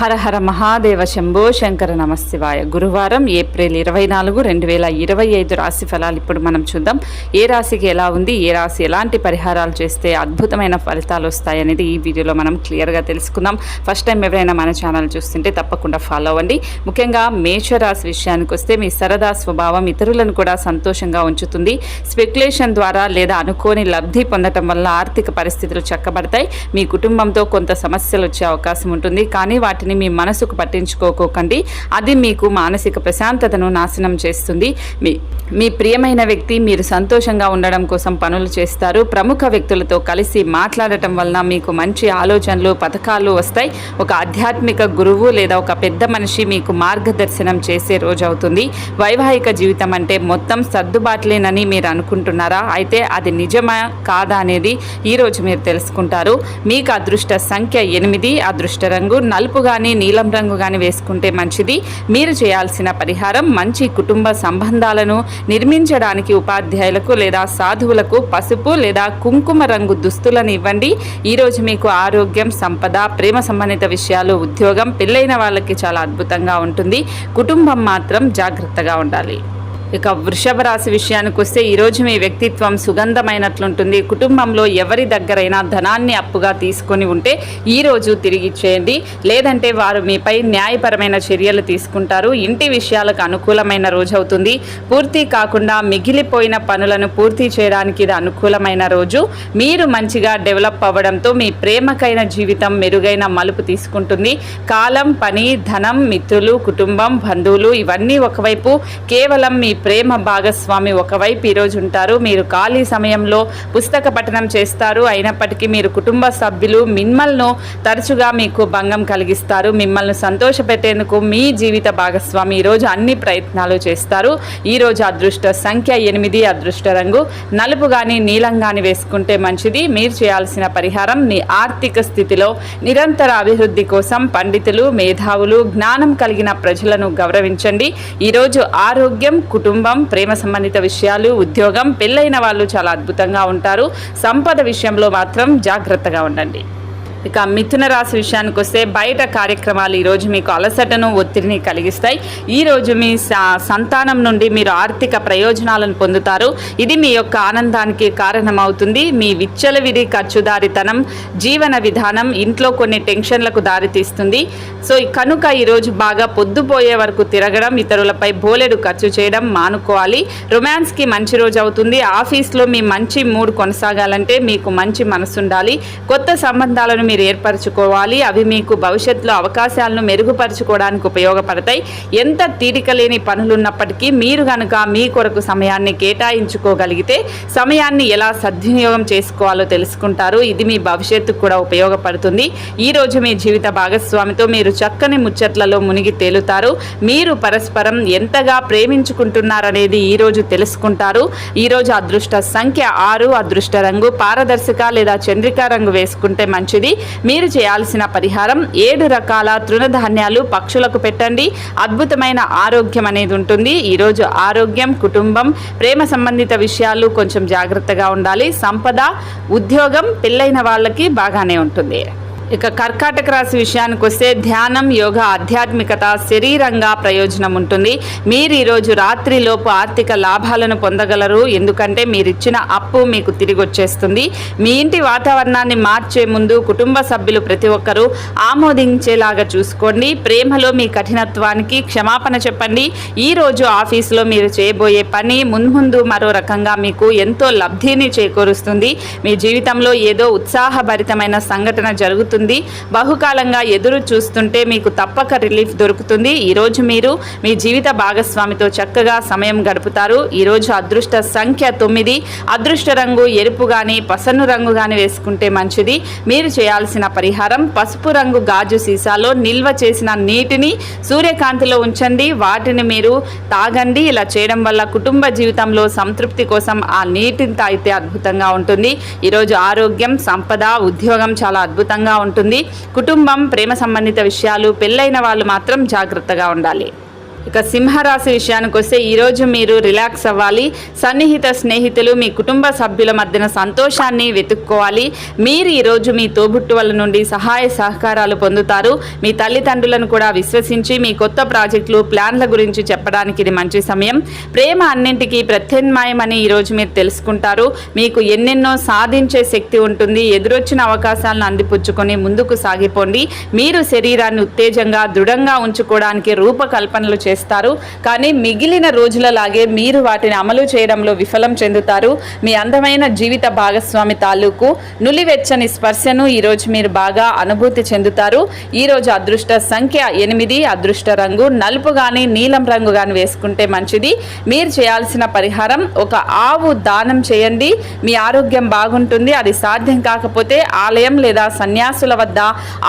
హర హర మహాదేవ శంభో శంకర నమశివాయ గురువారం ఏప్రిల్ ఇరవై నాలుగు రెండు వేల ఇరవై ఐదు రాశి ఫలాలు ఇప్పుడు మనం చూద్దాం. ఏ రాశికి ఎలా ఉంది? ఏ రాశి ఎలాంటి పరిహారాలు చేస్తే అద్భుతమైన ఫలితాలు వస్తాయనేది ఈ వీడియోలో మనం క్లియర్గా తెలుసుకుందాం. ఫస్ట్ టైం ఎవరైనా మన ఛానల్ చూస్తుంటే తప్పకుండా ఫాలో అవ్వండి. ముఖ్యంగా మేషరాశి విషయానికి వస్తే మీ సరదా స్వభావం ఇతరులను కూడా సంతోషంగా ఉంచుతుంది. స్పెక్యులేషన్ ద్వారా లేదా అనుకోని లబ్ధి పొందటం వల్ల ఆర్థిక పరిస్థితులు చక్కబడతాయి. మీ కుటుంబంతో కొంత సమస్యలు వచ్చే అవకాశం ఉంటుంది. కానీ వాటిని మీ మనసుకు పట్టించుకోకండి. అది మీకు మానసిక ప్రశాంతతను నాశనం చేస్తుంది. మీ మీ ప్రియమైన వ్యక్తి మీరు సంతోషంగా ఉండడం కోసం పనులు చేస్తారు. ప్రముఖ వ్యక్తులతో కలిసి మాట్లాడటం వలన మీకు మంచి ఆలోచనలు పథకాలు వస్తాయి. ఒక ఆధ్యాత్మిక గురువు లేదా ఒక పెద్ద మనిషి మీకు మార్గదర్శనం చేసే రోజు అవుతుంది. వైవాహిక జీవితం అంటే మొత్తం సర్దుబాట్లేనని మీరు అనుకుంటున్నారా? అయితే అది నిజమా? కాదా అనేది ఈరోజు మీరు తెలుసుకుంటారు. మీకు అదృష్ట సంఖ్య ఎనిమిది అదృష్ట రంగు నలుపుగా కానీ నీలం రంగు కానీ వేసుకుంటే మంచిది. మీరు చేయాల్సిన పరిహారం మంచి కుటుంబ సంబంధాలను నిర్మించడానికి ఉపాధ్యాయులకు లేదా సాధువులకు పసుపు లేదా కుంకుమ రంగు దుస్తులను ఇవ్వండి. ఈరోజు మీకు ఆరోగ్యం సంపద ప్రేమ సంబంధిత విషయాలు ఉద్యోగం పెళ్ళైన వాళ్ళకి చాలా అద్భుతంగా ఉంటుంది. కుటుంబం మాత్రం జాగ్రత్తగా ఉండాలి. ఇక వృషభ రాశి విషయానికి వస్తే ఈరోజు మీ వ్యక్తిత్వం సుగంధమైనట్లుంటుంది. కుటుంబంలో ఎవరి దగ్గరైనా ధనాన్ని అప్పుగా తీసుకొని ఉంటే ఈరోజు తిరిగి ఇచ్చేయండి. లేదంటే వారు మీపై న్యాయపరమైన చర్యలు తీసుకుంటారు. ఇంటి విషయాలకు అనుకూలమైన రోజు అవుతుంది. పూర్తి కాకుండా మిగిలిపోయిన పనులను పూర్తి చేయడానికి ఇది అనుకూలమైన రోజు. మీరు మంచిగా డెవలప్ అవ్వడంతో మీ ప్రేమకైన జీవితం మెరుగైన మలుపు తీసుకుంటుంది. కాలం పని ధనం మిత్రులు కుటుంబం బంధువులు ఇవన్నీ ఒకవైపు. కేవలం మీ ప్రేమ భాగస్వామి ఒకవైపు ఈరోజు ఉంటారు. మీరు ఖాళీ సమయంలో పుస్తక పఠనం చేస్తారు. అయినప్పటికీ మీరు కుటుంబ సభ్యులు మిమ్మల్ని తరచుగా మీకు భంగం కలిగిస్తారు. మిమ్మల్ని సంతోషపెట్టేందుకు మీ జీవిత భాగస్వామి ఈరోజు అన్ని ప్రయత్నాలు చేస్తారు. ఈరోజు అదృష్ట సంఖ్య ఎనిమిది అదృష్ట రంగు. నలుపు కానీ నీలం కానీ వేసుకుంటే మంచిది. మీరు చేయాల్సిన పరిహారం మీ ఆర్థిక స్థితిలో నిరంతర అభివృద్ధి కోసం పండితులు మేధావులు జ్ఞానం కలిగిన ప్రజలను గౌరవించండి. ఈరోజు ఆరోగ్యం కుటుంబం కుటుంబం ప్రేమ సంబంధిత విషయాలు ఉద్యోగం పెళ్ళైన వాళ్ళు చాలా అద్భుతంగా ఉంటారు. సంపద విషయంలో మాత్రం జాగ్రత్తగా ఉండండి. ఇక మిథున రాశి విషయానికి వస్తే బయట కార్యక్రమాలు ఈరోజు మీకు అలసటను ఒత్తిడిని కలిగిస్తాయి. ఈరోజు మీ స- సంతానం నుండి మీరు ఆర్థిక ప్రయోజనాలను పొందుతారు. ఇది మీ యొక్క ఆనందానికి కారణమవుతుంది. మీ విచ్చలవిడి ఖర్చుదారితనం జీవన విధానం ఇంట్లో కొన్ని టెన్షన్లకు దారితీస్తుంది. సో కనుక ఈరోజు బాగా పొద్దుపోయే వరకు తిరగడం ఇతరులపై బోలెడు ఖర్చు చేయడం మానుకోవాలి. రొమాన్స్కి మంచి రోజు అవుతుంది. ఆఫీస్లో మీ మంచి మూడ్ కొనసాగాలంటే మీకు మంచి మనసుండాలి. కొత్త సంబంధాలను మీరు ఏర్పరచుకోవాలి. అవి మీకు భవిష్యత్తులో అవకాశాలను మెరుగుపరచుకోవడానికి ఉపయోగపడతాయి. ఎంత తీరిక లేని పనులున్నప్పటికీ మీరు కనుక మీ కొరకు సమయాన్ని కేటాయించుకోగలిగితే సమయాన్ని ఎలా సద్వినియోగం చేసుకోవాలో తెలుసుకుంటారు. ఇది మీ భవిష్యత్తుకు కూడా ఉపయోగపడుతుంది. ఈ రోజు మీ జీవిత భాగస్వామితో మీరు చక్కని ముచ్చట్లలో మునిగి తేలుతారు. మీరు పరస్పరం ఎంతగా ప్రేమించుకుంటున్నారనేది ఈ రోజు తెలుసుకుంటారు. ఈ రోజు అదృష్ట సంఖ్య ఆరు. అదృష్ట రంగు పారదర్శక లేదా చంద్రికా రంగు వేసుకుంటే మంచిది. మీరు చేయాల్సిన పరిహారం ఏడు రకాల తృణధాన్యాలు పక్షులకు పెట్టండి. అద్భుతమైన ఆరోగ్యం అనేది ఉంటుంది. ఈరోజు ఆరోగ్యం కుటుంబం ప్రేమ సంబంధిత విషయాలు కొంచెం జాగ్రత్తగా ఉండాలి. సంపద ఉద్యోగం పెళ్ళైన వాళ్ళకి బాగానే ఉంటుంది. ఇక కర్కాటక రాశి విషయానికి వస్తే ధ్యానం యోగ ఆధ్యాత్మికత శరీరంగా ప్రయోజనం ఉంటుంది. మీరు ఈరోజు రాత్రిలోపు ఆర్థిక లాభాలను పొందగలరు. ఎందుకంటే మీరిచ్చిన అప్పు మీకు తిరిగి వచ్చేస్తుంది మీ ఇంటి వాతావరణాన్ని మార్చే ముందు కుటుంబ సభ్యులు ప్రతి ఒక్కరూ ఆమోదించేలాగా చూసుకోండి. ప్రేమలో మీ కఠినత్వానికి క్షమాపణ చెప్పండి. ఈరోజు ఆఫీసులో మీరు చేయబోయే పని మున్ముందు మరో రకంగా మీకు ఎంతో లబ్ధిని చేకూరుస్తుంది. మీ జీవితంలో ఏదో ఉత్సాహభరితమైన సంఘటన జరుగుతుంది. బహుకాలంగా ఎదురు చూస్తుంటే మీకు తప్పక రిలీఫ్ దొరుకుతుంది. ఈరోజు మీరు మీ జీవిత భాగస్వామితో చక్కగా సమయం గడుపుతారు. ఈరోజు అదృష్ట సంఖ్య తొమ్మిది. అదృష్ట రంగు ఎరుపు కానీ పసను రంగు కానీ వేసుకుంటే మంచిది. మీరు చేయాల్సిన పరిహారం పసుపు రంగు గాజు సీసాలో నిల్వ చేసిన నీటిని సూర్యకాంతిలో ఉంచండి. వాటిని మీరు తాగండి. ఇలా చేయడం వల్ల కుటుంబ జీవితంలో సంతృప్తి కోసం ఆ నీటిని తాగితే అద్భుతంగా ఉంటుంది. ఈరోజు ఆరోగ్యం సంపద ఉద్యోగం చాలా అద్భుతంగా ఉంటుంది. ఉంటుంది. కుటుంబం ప్రేమ సంబంధిత విషయాలు పెళ్ళైన వాళ్ళు మాత్రం జాగ్రత్తగా ఉండాలి. ఇక సింహరాశి విషయానికి వస్తే ఈరోజు మీరు రిలాక్స్ అవ్వాలి. సన్నిహిత స్నేహితులు మీ కుటుంబ సభ్యుల మధ్యన సంతోషాన్ని వెతుక్కోవాలి. మీరు ఈరోజు మీ తోబుట్టువల నుండి సహాయ సహకారాలు పొందుతారు. మీ తల్లిదండ్రులను కూడా విశ్వసించి మీ కొత్త ప్రాజెక్టులు ప్లాన్ల గురించి చెప్పడానికి ఇది మంచి సమయం. ప్రేమ అన్నింటికీ ప్రత్యామ్నాయమని ఈరోజు మీరు తెలుసుకుంటారు. మీకు ఎన్నెన్నో సాధించే శక్తి ఉంటుంది. ఎదురొచ్చిన అవకాశాలను అందిపుచ్చుకొని ముందుకు సాగిపోండి. మీరు శరీరాన్ని ఉత్తేజంగా దృఢంగా ఉంచుకోవడానికి రూపకల్పనలు చేస్తారు. కానీ మిగిలిన రోజులలాగే మీరు వాటిని అమలు చేయడంలో విఫలం చెందుతారు. మీ అందమైన జీవిత భాగస్వామి తాలూకు నులివెచ్చని స్పర్శను ఈరోజు మీరు బాగా అనుభూతి చెందుతారు. ఈరోజు అదృష్ట సంఖ్య ఎనిమిది. అదృష్ట రంగు నలుపు కానీ నీలం రంగు కానీ వేసుకుంటే మంచిది. మీరు చేయాల్సిన పరిహారం ఒక ఆవు దానం చేయండి. మీ ఆరోగ్యం బాగుంటుంది. అది సాధ్యం కాకపోతే ఆలయం లేదా సన్యాసుల వద్ద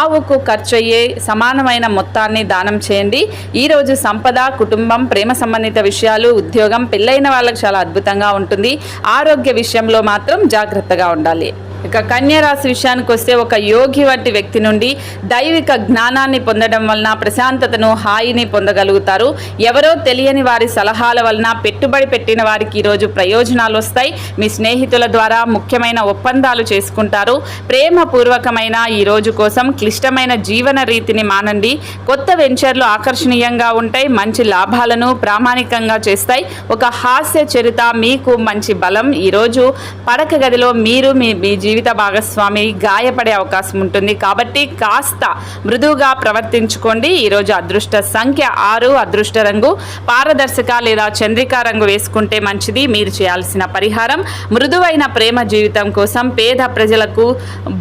ఆవుకు ఖర్చు అయ్యే సమానమైన మొత్తాన్ని దానం చేయండి. ఈరోజు సంపద కుటుంబం ప్రేమ సంబంధిత విషయాలు ఉద్యోగం పెళ్ళైన వాళ్ళకి చాలా అద్భుతంగా ఉంటుంది. ఆరోగ్య విషయంలో మాత్రం జాగ్రత్తగా ఉండాలి. ఇక కన్యరాశి విషయానికి వస్తే ఒక యోగి వంటి వ్యక్తి నుండి దైవిక జ్ఞానాన్ని పొందడం వలన ప్రశాంతతను హాయిని పొందగలుగుతారు. ఎవరో తెలియని వారి సలహాల వలన పెట్టుబడి పెట్టిన వారికి ఈరోజు ప్రయోజనాలు వస్తాయి. మీ స్నేహితుల ద్వారా ముఖ్యమైన ఒప్పందాలు చేసుకుంటారు. ప్రేమపూర్వకమైన ఈ రోజు కోసం క్లిష్టమైన జీవన రీతిని మానండి. కొత్త వెంచర్లు ఆకర్షణీయంగా ఉంటాయి మంచి లాభాలను ప్రామాణికంగా చేస్తాయి. ఒక హాస్య చరిత మీకు మంచి బలం. ఈరోజు పడక గదిలో మీరు మీ బీజీ జీవిత భాగస్వామి గాయపడే అవకాశం ఉంటుంది. కాబట్టి కాస్త మృదువుగా ప్రవర్తించుకోండి. ఈరోజు అదృష్ట సంఖ్య ఆరు అదృష్ట రంగు. పారదర్శక లేదా చంద్రికా రంగు వేసుకుంటే మంచిది. మీరు చేయాల్సిన పరిహారం మృదువైన ప్రేమ జీవితం కోసం పేద ప్రజలకు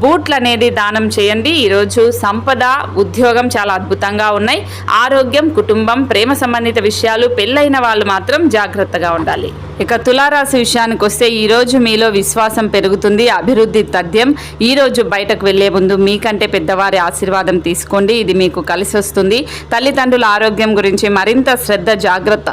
బూట్లు అనేది దానం చేయండి. ఈరోజు సంపద ఉద్యోగం చాలా అద్భుతంగా ఉన్నాయి. ఆరోగ్యం కుటుంబం ప్రేమ సంబంధిత విషయాలు పెళ్ళైన వాళ్ళు మాత్రం జాగ్రత్తగా ఉండాలి. ఇక తులారాశి విషయానికి వస్తే ఈరోజు మీలో విశ్వాసం పెరుగుతుంది అభివృద్ధి తథ్యం. ఈరోజు బయటకు వెళ్ళే ముందు మీకంటే పెద్దవారి ఆశీర్వాదం తీసుకోండి ఇది మీకు కలిసి వస్తుంది తల్లిదండ్రుల ఆరోగ్యం గురించి మరింత శ్రద్ధ జాగ్రత్త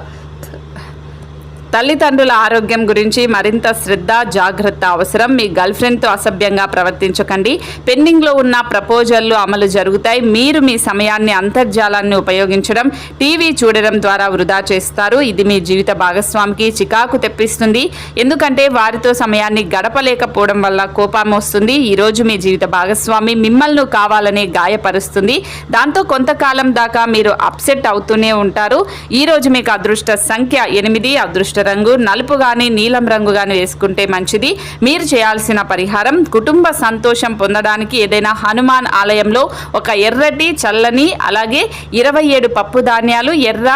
తల్లిదండ్రుల ఆరోగ్యం గురించి మరింత శ్రద్ధ జాగ్రత్త అవసరం. మీ గర్ల్ ఫ్రెండ్తో అసభ్యంగా ప్రవర్తించకండి. పెండింగ్లో ఉన్న ప్రపోజల్లు అమలు జరుగుతాయి. మీరు మీ సమయాన్ని అంతర్జాలాన్ని ఉపయోగించడం టీవీ చూడడం ద్వారా వృధా చేస్తారు. ఇది మీ జీవిత భాగస్వామికి చికాకు తెప్పిస్తుంది. ఎందుకంటే వారితో సమయాన్ని గడపలేకపోవడం వల్ల కోపం వస్తుంది. ఈరోజు మీ జీవిత భాగస్వామి మిమ్మల్ని కావాలని గాయపరుస్తుంది. దాంతో కొంతకాలం దాకా మీరు అప్సెట్ అవుతూనే ఉంటారు. ఈరోజు మీకు అదృష్ట సంఖ్య ఎనిమిది అదృష్ట రంగు నలుపు కానీ నీలం రంగు కానీ వేసుకుంటే మంచిది. మీరు చేయాల్సిన పరిహారం కుటుంబ సంతోషం పొందడానికి ఏదైనా హనుమాన్ ఆలయంలో ఒక ఎర్రటి చల్లని అలాగే ఇరవై ఏడు పప్పు ధాన్యాలు ఎర్ర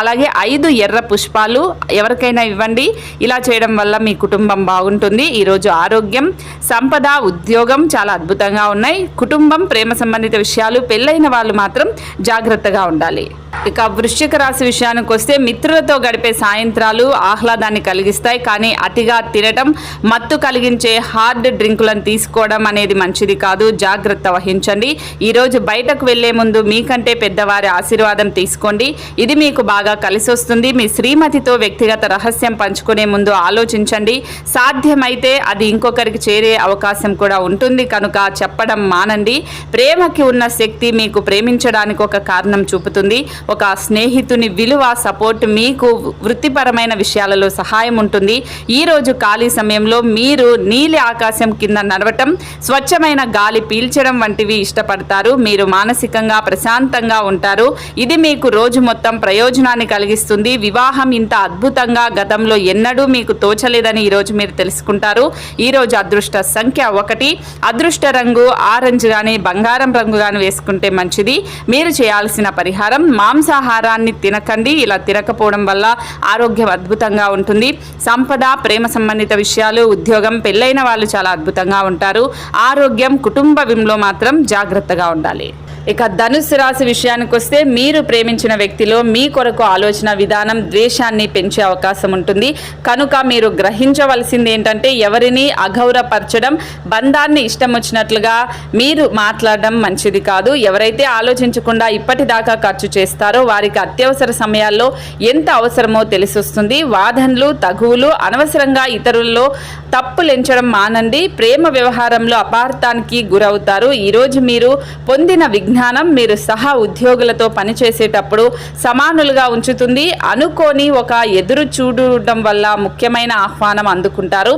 అలాగే ఐదు ఎర్ర పుష్పాలు ఎవరికైనా ఇవ్వండి. ఇలా చేయడం వల్ల మీ కుటుంబం బాగుంటుంది. ఈరోజు ఆరోగ్యం సంపద ఉద్యోగం చాలా అద్భుతంగా ఉన్నాయి. కుటుంబం ప్రేమ సంబంధిత విషయాలు పెళ్ళైన వాళ్ళు మాత్రం జాగ్రత్తగా ఉండాలి. ఇక వృశ్చిక రాశి విషయానికి వస్తే మిత్రులతో గడిపే సాయంత్రాలు ఆహ్లాదాన్ని కలిగిస్తాయి. కానీ అతిగా తినటం మత్తు కలిగించే హార్డ్ డ్రింకులను తీసుకోవడం అనేది మంచిది కాదు. జాగ్రత్త వహించండి. ఈరోజు బయటకు వెళ్ళే ముందు మీకంటే పెద్దవారి ఆశీర్వాదం తీసుకోండి. ఇది మీకు బాగా కలిసి వస్తుంది మీ శ్రీమతితో వ్యక్తిగత రహస్యం పంచుకునే ముందు ఆలోచించండి. సాధ్యమైతే అది ఇంకొకరికి చేరే అవకాశం కూడా ఉంటుంది. కనుక చెప్పడం మానండి. ప్రేమకి ఉన్న శక్తి మీకు ప్రేమించడానికి ఒక కారణం చూపుతుంది. ఒక స్నేహితుని విలువ సపోర్ట్ మీకు వృత్తిపరమైన విషయాలలో సహాయం ఉంటుంది. ఈ రోజు ఖాళీ సమయంలో మీరు నీలి ఆకాశం కింద నడవటం స్వచ్ఛమైన గాలి పీల్చడం వంటివి ఇష్టపడతారు. మీరు మానసికంగా ప్రశాంతంగా ఉంటారు. ఇది మీకు రోజు మొత్తం ప్రయోజనాన్ని కలిగిస్తుంది. వివాహం ఇంత అద్భుతంగా గతంలో ఎన్నడూ మీకు తోచలేదని ఈరోజు మీరు తెలుసుకుంటారు. ఈరోజు అదృష్ట సంఖ్య ఒకటి. అదృష్ట రంగు ఆరెంజ్ కానీ బంగారం రంగు కానీ వేసుకుంటే మంచిది. మీరు చేయాల్సిన పరిహారం మాంసాహారాన్ని తినకండి. ఇలా తినకపోవడం వల్ల ఆరోగ్యం అద్భుతంగా ఉంటుంది. సంపద ప్రేమ సంబంధిత విషయాలు ఉద్యోగం పెళ్ళైన వాళ్ళు చాలా అద్భుతంగా ఉంటారు. ఆరోగ్యం కుటుంబ వింలో మాత్రం జాగ్రత్తగా ఉండాలి. ఇక ధనుస్సు రాశి విషయానికి వస్తే మీరు ప్రేమించిన వ్యక్తిలో మీ కొరకు ఆలోచన విధానం ద్వేషాన్ని పెంచే అవకాశం ఉంటుంది. కనుక మీరు గ్రహించవలసింది ఏంటంటే ఎవరిని అగౌరవపరచడం బంధాన్ని ఇష్టం వచ్చినట్లుగా మీరు మాట్లాడడం మంచిది కాదు. ఎవరైతే ఆలోచించకుండా ఇప్పటిదాకా ఖర్చు చేస్తారో వారికి అత్యవసర సమయాల్లో ఎంత అవసరమో తెలిసొస్తుంది. వాదనలు తగువులు అనవసరంగా ఇతరుల్లో తప్పులెంచడం మానండి. ప్రేమ వ్యవహారంలో అపార్థానికి గురవుతారు. ఈరోజు మీరు పొందిన విజ్ఞ జ్ఞానం మీరు సహా ఉద్యోగులతో పనిచేసేటప్పుడు సమానులుగా ఉంచుతుంది. అనుకోని ఒక ఎదురు చూడటం వల్ల ముఖ్యమైన ఆహ్వానం అందుకుంటారు.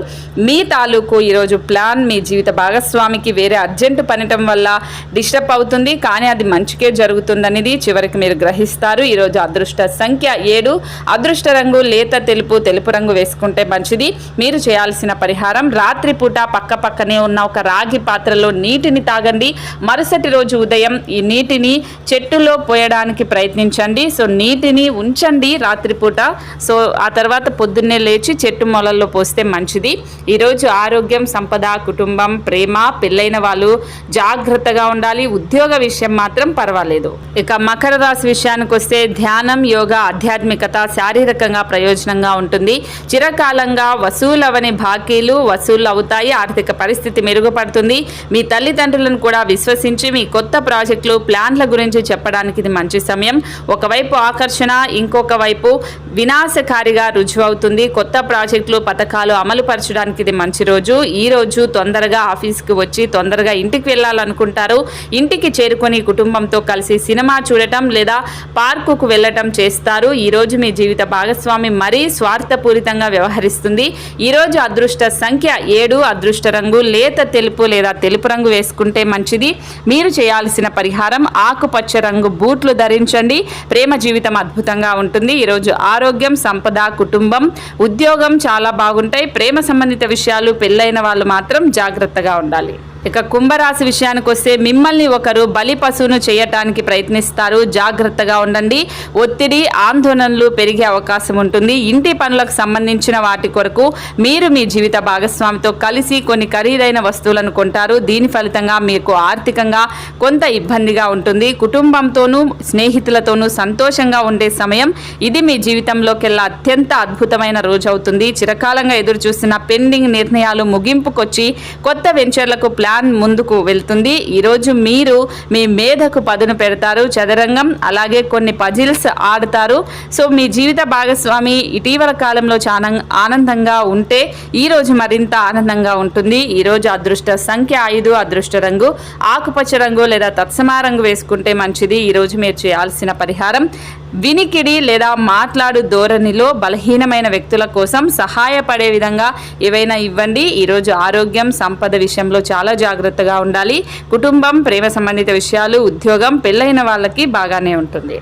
మీ తాలూకు ఈరోజు ప్లాన్ మీ జీవిత భాగస్వామికి వేరే అర్జెంటు పనిటం వల్ల డిస్టర్బ్ అవుతుంది. కానీ అది మంచికే జరుగుతుందనేది చివరికి మీరు గ్రహిస్తారు. ఈరోజు అదృష్ట సంఖ్య ఏడు. అదృష్ట రంగు లేత తెలుపు తెలుపు రంగు వేసుకుంటే మంచిది. మీరు చేయాల్సిన పరిహారం రాత్రిపూట పక్క పక్కనే ఉన్న ఒక రాగి పాత్రలో నీటిని తాగండి. మరుసటి రోజు ఉదయం ఈ నీటిని చెట్టులో పోయడానికి ప్రయత్నించండి. సో నీటిని ఉంచండి రాత్రిపూట. సో ఆ తర్వాత పొద్దున్నే లేచి చెట్టు మొలల్లో పోస్తే మంచిది. ఈరోజు ఆరోగ్యం సంపద కుటుంబం ప్రేమ పెళ్ళైన వాళ్ళు జాగ్రత్తగా ఉండాలి. ఉద్యోగ విషయం మాత్రం పర్వాలేదు. ఇక మకర రాశి విషయానికి వస్తే ధ్యానం యోగా ఆధ్యాత్మికత శారీరకంగా ప్రయోజనంగా ఉంటుంది. చిరకాలంగా వసూలవని బాకీలు వసూలు అవుతాయి ఆర్థిక పరిస్థితి మెరుగుపడుతుంది. మీ తల్లిదండ్రులను కూడా విశ్వసించి మీ కొత్త ప్రాజెక్ట్ ప్రాజెక్టులు ప్లాన్ల గురించి చెప్పడానికి ఇది మంచి సమయం. ఒకవైపు ఆకర్షణ ఇంకొక వైపు వినాశకారిగా రుజువవుతుంది. కొత్త ప్రాజెక్టులు పథకాలు అమలు పరచడానికి ఇది మంచి రోజు. ఈ రోజు తొందరగా ఆఫీస్కి వచ్చి తొందరగా ఇంటికి వెళ్ళాలనుకుంటారు. ఇంటికి చేరుకొని కుటుంబంతో కలిసి సినిమా చూడటం లేదా పార్కుకు వెళ్ళటం చేస్తారు. ఈ రోజు మీ జీవిత భాగస్వామి మరీ స్వార్థపూరితంగా వ్యవహరిస్తుంది. ఈ రోజు అదృష్ట సంఖ్య ఏడు. అదృష్ట రంగు లేత తెలుపు లేదా తెలుపు రంగు వేసుకుంటే మంచిది. మీరు చేయాల్సిన పరిహారం ఆకుపచ్చ రంగు బూట్లు ధరించండి. ప్రేమ జీవితం అద్భుతంగా ఉంటుంది. ఈరోజు ఆరోగ్యం సంపద కుటుంబం ఉద్యోగం చాలా బాగుంటాయి. ప్రేమ సంబంధిత విషయాలు పెళ్ళైన వాళ్ళు మాత్రం జాగ్రత్తగా ఉండాలి. ఇక కుంభరాశి విషయానికి వస్తే మిమ్మల్ని ఒకరు బలి పశువును చేయటానికి ప్రయత్నిస్తారు. జాగ్రత్తగా ఉండండి. ఒత్తిడి ఆందోళనలు పెరిగే అవకాశం ఉంటుంది. ఇంటి పనులకు సంబంధించిన వాటి కొరకు మీరు మీ జీవిత భాగస్వామితో కలిసి కొన్ని ఖరీదైన వస్తువులను కొంటారు. దీని ఫలితంగా మీకు ఆర్థికంగా కొంత ఇబ్బందిగా ఉంటుంది. కుటుంబంతోనూ స్నేహితులతోనూ సంతోషంగా ఉండే సమయం ఇది మీ జీవితంలోకెల్లా అత్యంత అద్భుతమైన రోజు అవుతుంది చిరకాలంగా ఎదురు చూసిన పెండింగ్ నిర్ణయాలు ముగింపుకొచ్చి కొత్త వెంచర్లకు ప్లాన్ ముందుకు వెళ్తుంది. ఈరోజు మీరు మీ మేధకు పదును పెడతారు చదరంగం అలాగే కొన్ని పజిల్స్ ఆడతారు. సో మీ జీవిత భాగస్వామి ఇటీవల కాలంలో చాలా ఆనందంగా ఉంటే ఈ రోజు మరింత ఆనందంగా ఉంటుంది. ఈరోజు అదృష్ట సంఖ్య ఐదు అదృష్ట రంగు. ఆకుపచ్చ రంగు లేదా తత్సమా రంగు వేసుకుంటే మంచిది. ఈరోజు మీరు చేయాల్సిన పరిహారం వినికిడి లేదా మాట్లాడు ధోరణిలో బలహీనమైన వ్యక్తుల కోసం సహాయపడే విధంగా ఏవైనా ఇవ్వండి. ఈరోజు ఆరోగ్యం సంపద విషయంలో చాలా జాగ్రత్తగా ఉండాలి. కుటుంబం ప్రేమ సంబంధిత విషయాలు ఉద్యోగం పెళ్ళైన వాళ్ళకి బాగానే ఉంటుంది.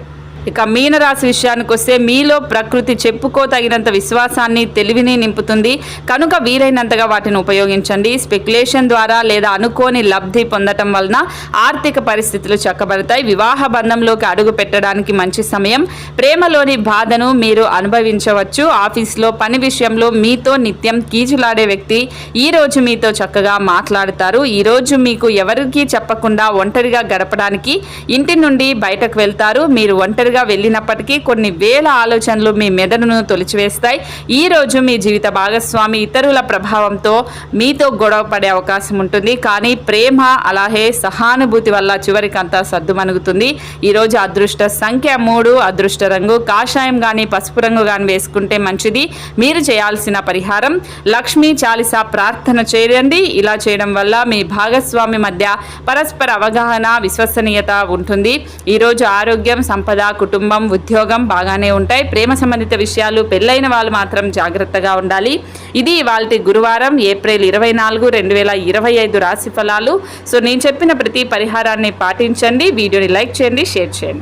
ఇక మీనరాశి విషయానికి వస్తే మీలో ప్రకృతి చెప్పుకోతగినంత విశ్వాసాన్ని తెలివిని నింపుతుంది. కనుక వీలైనంతగా వాటిని ఉపయోగించండి. స్పెక్యులేషన్ ద్వారా లేదా అనుకోని లబ్ధి పొందటం వలన ఆర్థిక పరిస్థితులు చక్కబడతాయి. వివాహ బంధంలోకి అడుగు పెట్టడానికి మంచి సమయం. ప్రేమలోని బాధను మీరు అనుభవించవచ్చు. ఆఫీస్లో పని విషయంలో మీతో నిత్యం కీచులాడే వ్యక్తి ఈ రోజు మీతో చక్కగా మాట్లాడతారు. ఈరోజు మీకు ఎవరికీ చెప్పకుండా ఒంటరిగా గడపడానికి ఇంటి నుండి బయటకు వెళ్తారు. మీరు ఒంటరిగా వెళ్ళినప్పటికీ కొన్ని వేల ఆలోచనలు మీ మెదడును తొలిచివేస్తాయి. ఈ రోజు మీ జీవిత భాగస్వామి ఇతరుల ప్రభావంతో మీతో గొడవ పడే అవకాశం ఉంటుంది. కానీ ప్రేమ అలాగే సహానుభూతి వల్ల చివరికంతా సర్దుమణుగుతుంది ఈరోజు అదృష్ట సంఖ్య మూడు అదృష్ట రంగు కాషాయం కానీ పసుపు రంగు కానీ వేసుకుంటే మంచిది. మీరు చేయాల్సిన పరిహారం లక్ష్మీ చాలిస ప్రార్థన చేయండి. ఇలా చేయడం వల్ల మీ భాగస్వామి మధ్య పరస్పర అవగాహన విశ్వసనీయత ఉంటుంది. ఈరోజు ఆరోగ్యం సంపద కుటుంబం ఉద్యోగం బాగానే ఉంటాయి. ప్రేమ సంబంధిత విషయాలు పెళ్ళైన వాళ్ళు మాత్రం జాగ్రత్తగా ఉండాలి. ఇది ఇవాళ గురువారం ఏప్రిల్ ఇరవై నాలుగు రెండు వేల ఇరవై ఐదు రాశి ఫలాలు. సో నేను చెప్పిన ప్రతి పరిహారాన్ని పాటించండి. వీడియోని లైక్ చేయండి షేర్ చేయండి.